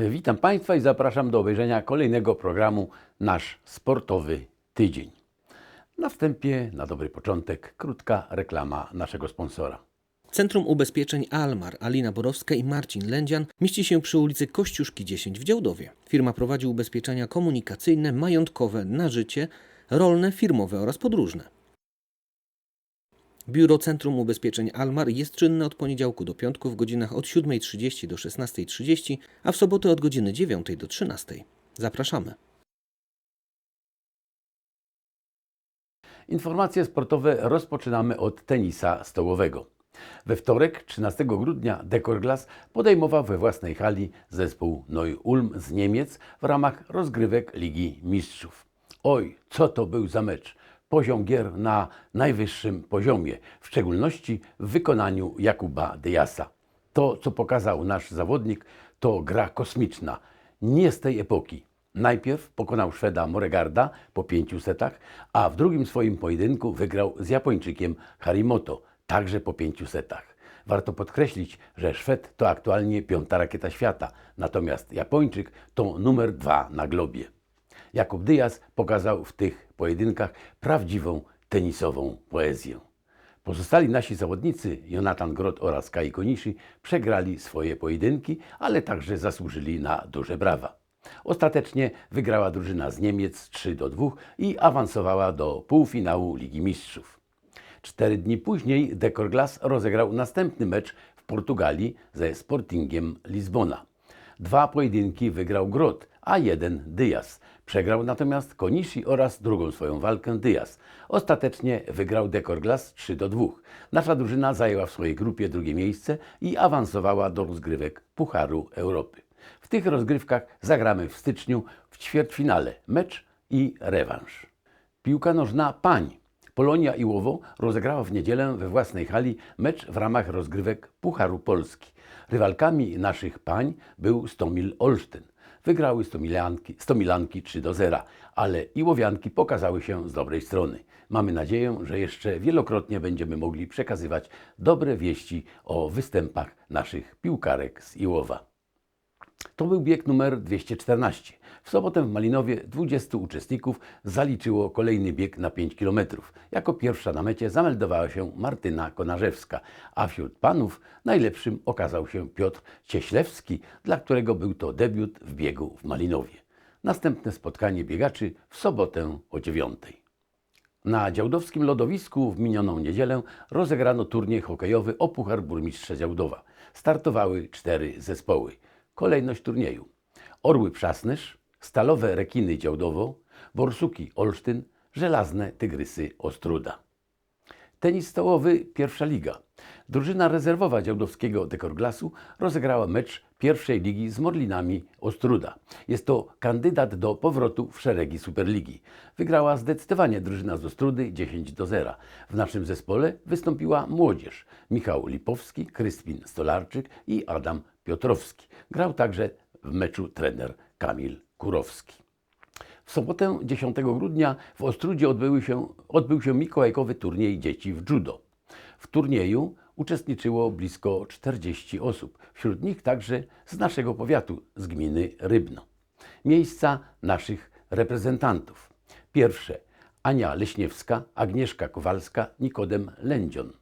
E, Witam Państwa i zapraszam do obejrzenia kolejnego programu Nasz Sportowy Tydzień. Na wstępie, na dobry początek, krótka reklama naszego sponsora. Centrum Ubezpieczeń Almar, Alina Borowska i Marcin Lędzian mieści się przy ulicy Kościuszki 10 w Działdowie. Firma prowadzi ubezpieczenia komunikacyjne, majątkowe, na życie, rolne, firmowe oraz podróżne. Biuro Centrum Ubezpieczeń Almar jest czynne od poniedziałku do piątku w godzinach od 7.30 do 16.30, a w soboty od godziny 9 do 13.00. Zapraszamy. Informacje sportowe rozpoczynamy od tenisa stołowego. We wtorek, 13 grudnia, Dekorglas podejmował we własnej hali zespół Neu-Ulm z Niemiec w ramach rozgrywek Ligi Mistrzów. Oj, co to był za mecz! Poziom gier na najwyższym poziomie, w szczególności w wykonaniu Jakuba Diasa. To, co pokazał nasz zawodnik, to gra kosmiczna, nie z tej epoki. Najpierw pokonał Szweda Moregarda po pięciu setach, a w drugim swoim pojedynku wygrał z Japończykiem Harimoto, także po pięciu setach. Warto podkreślić, że Szwed to aktualnie piąta rakieta świata, natomiast Japończyk to numer dwa na globie. Jakub Diaz pokazał w tych pojedynkach prawdziwą tenisową poezję. Pozostali nasi zawodnicy, Jonathan Grot oraz Kai Konishi, przegrali swoje pojedynki, ale także zasłużyli na duże brawa. Ostatecznie wygrała drużyna z Niemiec 3 do 2 i awansowała do półfinału Ligi Mistrzów. Cztery dni później Dekorglas rozegrał następny mecz w Portugalii ze Sportingiem Lizbona. Dwa pojedynki wygrał Grot, a jeden Diaz. Przegrał natomiast Konishi oraz drugą swoją walkę Diaz. Ostatecznie wygrał Dekorglas 3 do 2. Nasza drużyna zajęła w swojej grupie drugie miejsce i awansowała do rozgrywek Pucharu Europy. W tych rozgrywkach zagramy w styczniu w ćwierćfinale mecz i rewanż. Piłka nożna pań. Polonia Iłowo rozegrała w niedzielę we własnej hali mecz w ramach rozgrywek Pucharu Polski. Rywalkami naszych pań był Stomil Olsztyn. Wygrały Stomilanki, Stomilanki 3 do 0, ale Iłowianki pokazały się z dobrej strony. Mamy nadzieję, że jeszcze wielokrotnie będziemy mogli przekazywać dobre wieści o występach naszych piłkarek z Iłowa. To był bieg numer 214. W sobotę w Malinowie 20 uczestników zaliczyło kolejny bieg na 5 km. Jako pierwsza na mecie zameldowała się Martyna Konarzewska, a wśród panów najlepszym okazał się Piotr Cieślewski, dla którego był to debiut w biegu w Malinowie. Następne spotkanie biegaczy w sobotę o 9. Na działdowskim lodowisku w minioną niedzielę rozegrano turniej hokejowy o Puchar Burmistrza Działdowa. Startowały cztery zespoły. Kolejność turnieju. Orły Przasnysz, Stalowe Rekiny Działdowo, Borsuki Olsztyn, Żelazne Tygrysy Ostruda. Tenis stołowy pierwsza liga. Drużyna rezerwowa działdowskiego Dekorglasu rozegrała mecz pierwszej ligi z Morlinami Ostruda. Jest to kandydat do powrotu w szeregi Superligi. Wygrała zdecydowanie drużyna z Ostrudy 10 do 0. W naszym zespole wystąpiła młodzież. Michał Lipowski, Kryspin Stolarczyk i Adam Piotrowski. Grał także w meczu trener Kamil Kurowski. W sobotę 10 grudnia w Ostrudzie odbył się, odbył się mikołajkowy turniej dzieci w judo. W turnieju uczestniczyło blisko 40 osób, wśród nich także z naszego powiatu, z gminy Rybno. Miejsca naszych reprezentantów. Pierwsze Ania Leśniewska, Agnieszka Kowalska, Nikodem Lędzion.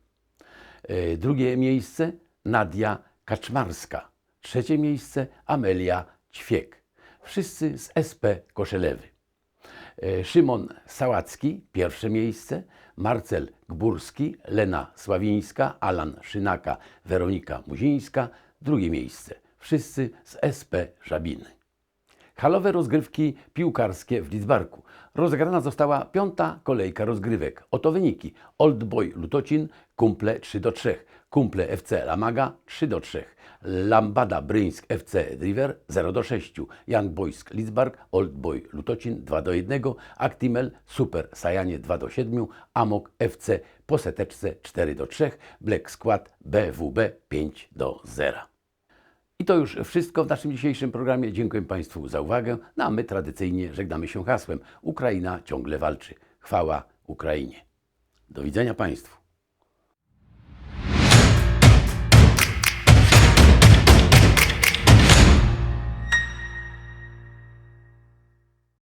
E, Drugie miejsce Nadia Kaczmarska. Trzecie miejsce Amelia Ćwiek. Wszyscy z SP Koszelewy. E, Szymon Sałacki, pierwsze miejsce, Marcel Gburski, Lena Sławińska, Alan Szynaka, Weronika Muzińska, drugie miejsce. Wszyscy z SP Żabiny. Halowe rozgrywki piłkarskie w Lidzbarku. Rozegrana została piąta kolejka rozgrywek. Oto wyniki. Old Boy Lutocin, Kumple 3 do 3. Kumple FC Lamaga 3 do 3. Lambada Bryńsk FC Driver 0 do 6. Young Boysk Lidzbark, Old Boy Lutocin 2 do 1. Actimel Super Sajanie 2 do 7. Amok FC po seteczce 4 do 3. Black Squad BWB 5 do 0. I to już wszystko w naszym dzisiejszym programie. Dziękuję Państwu za uwagę. No a my tradycyjnie żegnamy się hasłem Ukraina ciągle walczy. Chwała Ukrainie. Do widzenia Państwu.